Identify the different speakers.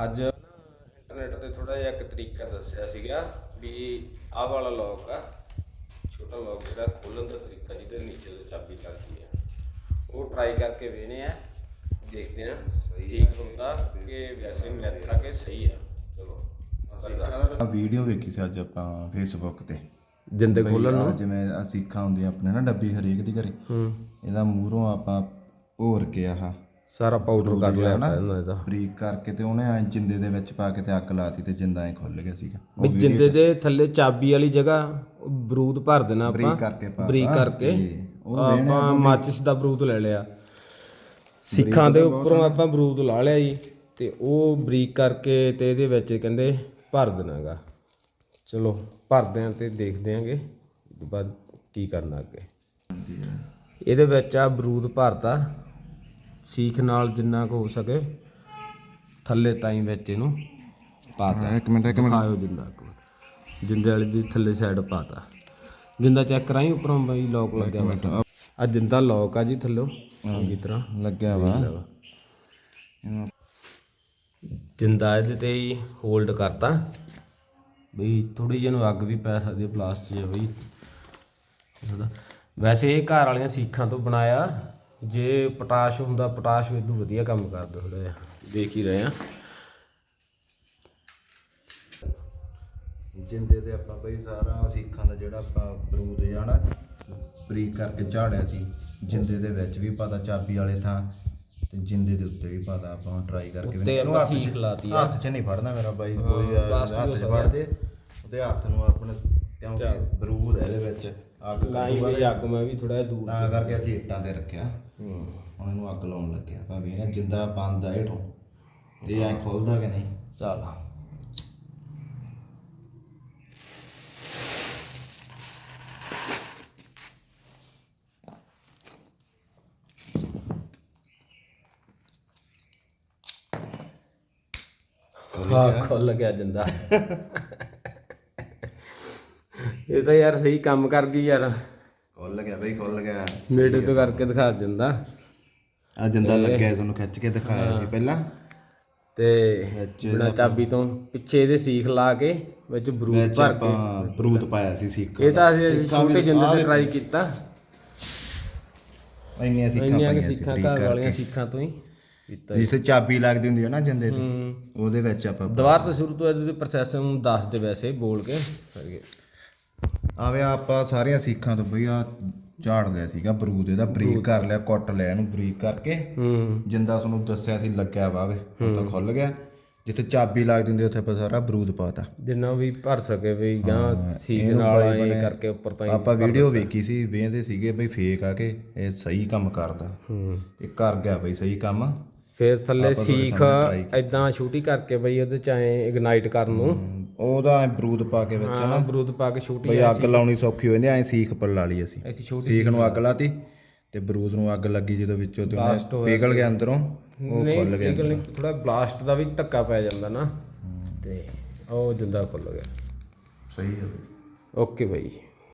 Speaker 1: ਅੱਜ ਇੰਟਰਨੈਟ ਤੇ ਥੋੜਾ ਜਿਹਾ ਇੱਕ ਤਰੀਕਾ ਦੱਸਿਆ ਸੀਗਾ ਵੀ ਆਹ ਵਾਲਾ ਲੌਕ ਆ ਛੋਟਾ ਲੌਕ ਜਿਹੜਾ ਖੋਲਣ ਦਾ ਤਰੀਕਾ ਜਿਹਦੇ ਨੀਚੇ ਤੋਂ ਚਾਬੀ ਲੱਗਦੀ ਹੈ ਉਹ ਟਰਾਈ ਕਰਕੇ ਵੇਖਨੇ ਆ ਦੇਖਦੇ ਆ ਠੀਕ ਹੁੰਦਾ ਕਿ ਵੈਸੇ ਮੈਥ ਕਿ ਸਹੀ ਆ? ਚਲੋ
Speaker 2: ਆ ਵੀਡੀਓ ਵੇਖੀ ਸੀ ਅੱਜ ਆਪਾਂ ਫੇਸਬੁੱਕ ਤੇ।
Speaker 1: ਜਿੰਦੇ
Speaker 2: ਬਈ ਆਹ ਜਿਵੇਂ ਸਿੱਖਾਂ ਹੁੰਦੀਆਂ ਆਪਣੇ ਨਾ ਡੱਬੀ ਹਰੇਕ ਦੀ ਘਰੇ। ਇਹਦਾ ਮੂਹਰੋਂ ਆਪਾਂ ਭੋਰ ਕੇ ਆਹ
Speaker 1: ਸਾਰਾ ਪਾਊਡਰ ਕੱਢ ਲਿਆ
Speaker 2: ਨਾ
Speaker 1: ਇਹਦਾ।
Speaker 2: ਬਰੀਕ ਕਰਕੇ ਤੇ ਉਹਨੇ ਐ ਜਿੰਦੇ ਦੇ ਵਿੱਚ ਪਾ ਕੇ ਤੇ ਅੱਗ ਲਾਤੀ ਤੇ ਜਿੰਦਾ ਐ ਖੁੱਲ ਗਿਆ ਸੀਗਾ।
Speaker 1: ਵੀ ਜਿੰਦੇ ਦੇ ਥੱਲੇ ਚਾਬੀ ਵਾਲੀ ਜਗ੍ਹਾ ਬਰੂਦ ਭਰ ਦੇਣਾ ਆਪਾਂ।
Speaker 2: ਬਰੀਕ ਕਰਕੇ ਪਾ
Speaker 1: ਬਰੀਕ ਕਰਕੇ।
Speaker 2: ਤੇ ਉਹ
Speaker 1: ਆਪਾਂ ਮਾਚਿਸ ਦਾ ਬਰੂਦ ਲੈ ਲਿਆ। ਸਿੱਖਾਂ ਦੇ ਉੱਪਰੋਂ ਆਪਾਂ ਬਰੂਦ ਲਾ ਲਿਆ ਜੀ ਤੇ ਉਹ ਬਰੀਕ ਕਰਕੇ ਤੇ ਇਹਦੇ ਵਿੱਚ ਕਹਿੰਦੇ ਭਰ ਦੇਣਾਗਾ। ਚਲੋ ਭਰਦੇ ਆਂ ਤੇ ਦੇਖਦੇ ਆਂਗੇ ਉਸ ਤੋਂ ਬਾਅਦ ਕੀ ਕਰਨਾ ਅੱਗੇ। ਇਹਦੇ ਵਿੱਚ ਆ ਬਰੂਦ ਭਰਤਾ। ਸੀਖ ਨਾਲ ਜਿੰਨਾ ਕੁ ਹੋ ਸਕੇ ਥੱਲੇ ਤਾਈਂ ਵਿੱਚ ਇਹਨੂੰ ਪਾਤਾ।
Speaker 2: ਇੱਕ ਮਿੰਟ ਇੱਕ ਮਿੰਟ।
Speaker 1: ਆਇਓ ਜਿੰਦਾ ਇੱਕ ਮਿੰਟ। ਜਿੰਦੇ ਵਾਲੀ ਦੀ ਥੱਲੇ ਸਾਈਡ ਪਾਤਾ। ਜਿੰਦਾ ਚੈੱਕ ਕਰਾਈ ਉੱਪਰੋਂ ਬਈ ਲੋਕ ਲੱਗਿਆ ਵਾ ਆ ਜਿੰਦਾ ਲੋਕ ਆ ਜੀ ਥੱਲੋਂ ਚੰਗੀ ਤਰ੍ਹਾਂ।
Speaker 2: ਲੱਗਿਆ ਵਾ।
Speaker 1: ਜਿੰਦਾ ਇਹਦੇ ਤੇ ਹੀ ਹੋਲਡ ਕਰਤਾ। ਬਈ ਥੋੜੀ ਜਿਹੀ ਨੂੰ ਅੱਗ ਵੀ ਪੈ ਸਕਦੀ ਹੈ ਪਲਾਸਟਿਕ ਜਿਹਾ ਬਈ ਵੈਸੇ ਇਹ ਘਰ ਵਾਲੀਆਂ ਸੀਖਾਂ ਤੋਂ ਬਣਾਇਆ ਜੇ ਪੋਟਾਸ਼ ਹੁੰਦਾ ਪੋਟਾਸ਼ ਇਦੋਂ ਵਧੀਆ ਕੰਮ ਕਰਦਾ ਥੋੜਾ ਜਿਹਾ। ਦੇਖ ਹੀ ਰਹੇ ਆ
Speaker 2: ਜਿੰਦੇ ਤੇ ਆਪਾਂ ਬਈ ਸਾਰਾ ਸਿੱਖਾਂ ਦਾ ਜਿਹੜਾ ਆਪਾਂ ਬਰੂਦ ਜਾਣਾ ਬਰੀਕ ਕਰਕੇ ਝਾੜਿਆ ਸੀ ਜਿੰਦੇ ਦੇ ਵਿੱਚ ਵੀ ਪਤਾ ਚਾਬੀ ਵਾਲੇ ਥਾਂ ਤੇ ਜਿੰਦੇ ਦੇ ਉੱਤੇ ਵੀ ਪਤਾ ਆਪਾਂ ਹੁਣ ਟਰਾਈ ਕਰਕੇ
Speaker 1: ਉੱਤੇ
Speaker 2: ਇਹਨੂੰ
Speaker 1: ਆਪਾਂ
Speaker 2: ਹੱਥ 'ਚ-
Speaker 1: ਸੀਖ ਲਾਤੀ ਆ।
Speaker 2: ਹੱਥ 'ਚ ਨਹੀਂ ਫੜਨਾ ਮੇਰਾ ਬਾਈ ਕੋਈ
Speaker 1: ਪਲਾਸਟਿਕ
Speaker 2: ਹੱਥ 'ਚ ਫੜ ਦੇ ਉਹਦੇ ਹੱਥ ਨੂੰ ਆਪਣੇ ਕਿਉਂਕਿ ਬਰੂਦ ਹੈ ਇਹਦੇ ਵਿੱਚ। ਅੱਗ
Speaker 1: ਲਾਈ ਵੀ ਅੱਗ ਮੈਂ ਵੀ ਥੋੜਾ ਦੂਰ
Speaker 2: ਤਾਂ ਕਰਕੇ ਅਸੀਂ ਇੱਟਾਂ ਤੇ ਰੱਖਿਆ। ਹੁਣ ਇਹਨੂੰ ਅੱਗ ਲਾਉਣ ਲੱਗਿਆ। ਭਾਵੇਂ ਇਹ ਜਿੰਦਾ ਬੰਦ ਆ ਹੇਠੋਂ। ਤੇ ਐ ਖੁੱਲਦਾ ਕਿ ਨਹੀਂ?
Speaker 1: ਚੱਲ। ਹਾਂ ਖੁੱਲ ਗਿਆ ਜਿੰਦਾ। ਇਹ ਤਾਂ ਯਾਰ ਸਹੀ ਕੰਮ ਕਰ ਗਈ ਯਾਰ।
Speaker 2: ਖੁੱਲ ਗਿਆ ਬਈ ਖੁੱਲ ਗਿਆ।
Speaker 1: ਨੇੜੇ ਤੋਂ ਕਰਕੇ ਦਿਖਾ ਦਿੰਦਾ।
Speaker 2: ਆ ਜਿੰਦਾ ਲੱਗਿਆ ਤੁਹਾਨੂੰ ਖਿੱਚ ਕੇ ਦਿਖਾਇਆ ਸੀ ਪਹਿਲਾਂ।
Speaker 1: ਤੇ ਬਿਨਾ ਚਾਬੀ ਤੋਂ ਪਿੱਛੇ ਇਹਦੇ ਸੀਖ ਲਾ ਕੇ ਵਿੱਚ ਬਰੂਦ ਭਰ ਕੇ।
Speaker 2: ਬਰੂਦ ਪਾਇਆ ਸੀ ਸਿੱਕਾ
Speaker 1: ਇਹ ਤਾਂ ਅਸੀਂ ਛੋਟੇ ਜਿੰਦੇ ਤੇ ਟਰਾਈ ਕੀਤਾ।
Speaker 2: ਇੰਨੀਆਂ
Speaker 1: ਕਿ
Speaker 2: ਪਾਈਆਂ ਸੀ
Speaker 1: ਸਿੱਖਾਂ ਘਰ ਵਾਲੀਆਂ ਸਿੱਖਾਂ ਤੋਂ ਹੀ ਕੀਤਾ
Speaker 2: ਜਿਸ ਤੇ ਚਾਬੀ ਲੱਗਦੀ ਹੁੰਦੀ ਹੈ ਨਾ ਜਿੰਦੇ ਤੇ ਉਹਦੇ ਵਿੱਚ ਆਪਾਂ
Speaker 1: ਦੁਬਾਰਾ ਤੋਂ ਸ਼ੁਰੂ ਤੋਂ ਇਹਦੇ ਪ੍ਰੋਸੈਸ ਨੂੰ ਦੱਸ ਦੇ ਵੈਸੇ ਬੋਲ ਕੇ।
Speaker 2: ਆਵੇ ਆਪਾਂ ਸਾਰੀਆਂ ਸਿੱਖਾਂ ਤੋਂ ਬਈ ਆ ਝਾੜ ਲਿਆ ਸੀਗਾ ਬਰੂਦ ਇਹਦਾ ਬਰੀਕ ਕਰ ਲਿਆ ਕੁੱਟ ਲਿਆ ਇਹਨੂੰ ਬਰੀਕ ਕਰਕੇ।
Speaker 1: ਹੂੰ।
Speaker 2: ਜਿੰਦਾ ਤੁਹਾਨੂੰ ਦੱਸਿਆ ਸੀ ਲੱਗਿਆ ਵਾਵੇ ਹੁਣ ਤਾਂ ਖੁੱਲ ਗਿਆ। ਜਿੱਥੇ ਚਾਬੀ ਲੱਗਦੀ ਹੁੰਦੀ ਉੱਥੇ ਆਪਾਂ ਸਾਰਾ ਬਰੂਦ ਪਾਤਾ
Speaker 1: ਜਿੰਨਾ ਵੀ ਭਰ ਸਕੇ ਵੀ ਜਾਂ ਸੀਖ ਨਾਲ ਇਹ ਕਰਕੇ ਉੱਪਰ ਤਾਂ
Speaker 2: ਆਪਾਂ ਵੀਡੀਓ ਵੇਖੀ ਸੀ ਵੇਖਦੇ ਸੀਗੇ ਬਈ ਫੇਕ ਆ ਕੇ ਇਹ ਸਹੀ ਕੰਮ ਕਰਦਾ।
Speaker 1: ਹੂੰ।
Speaker 2: ਇਹ ਕਰ ਗਿਆ ਬਈ ਸਹੀ ਕੰਮ।
Speaker 1: ਫਿਰ ਥੱਲੇ ਸੀਖ ਐਦਾਂ ਛੋਟੀ ਕਰਕੇ ਬਈ ਉਹਦੇ ਚ ਐ ਇਗਨਾਈਟ ਕਰਨ ਨੂੰ।
Speaker 2: ਉਹਦਾ ਬਰੂਦ ਪਾ ਕੇ ਵਿੱਚ
Speaker 1: ਹਾਂ ਬਰੂਦ ਪਾ ਕੇ ਛੋਟੀ
Speaker 2: ਬਈ ਅੱਗ ਲਾਉਣੀ ਸੌਖੀ ਹੋ ਜਾਂਦੀ ਐ ਸੀਖ ਪੱਲਾ ਲਈ ਅਸੀਂ।
Speaker 1: ਇੱਥੇ ਛੋਟੀ
Speaker 2: ਸੀਖ ਨੂੰ ਅੱਗ ਲਾਤੀ ਤੇ ਬਰੂਦ ਨੂੰ ਅੱਗ ਲੱਗੀ ਜਦੋਂ ਵਿੱਚੋਂ ਤੇ ਉਹਨੇ ਪਿਘਲ ਗਿਆ ਅੰਦਰੋਂ ਉਹ ਖੁੱਲ ਗਿਆ
Speaker 1: ਥੋੜਾ ਬਲਾਸਟ ਦਾ ਵੀ ਧੱਕਾ ਪੈ ਜਾਂਦਾ ਨਾ। ਤੇ ਉਹ ਜਿੰਦਾ ਖੁੱਲ ਗਿਆ।
Speaker 2: ਸਹੀ ਹੈ
Speaker 1: ਓਕੇ ਬਾਈ।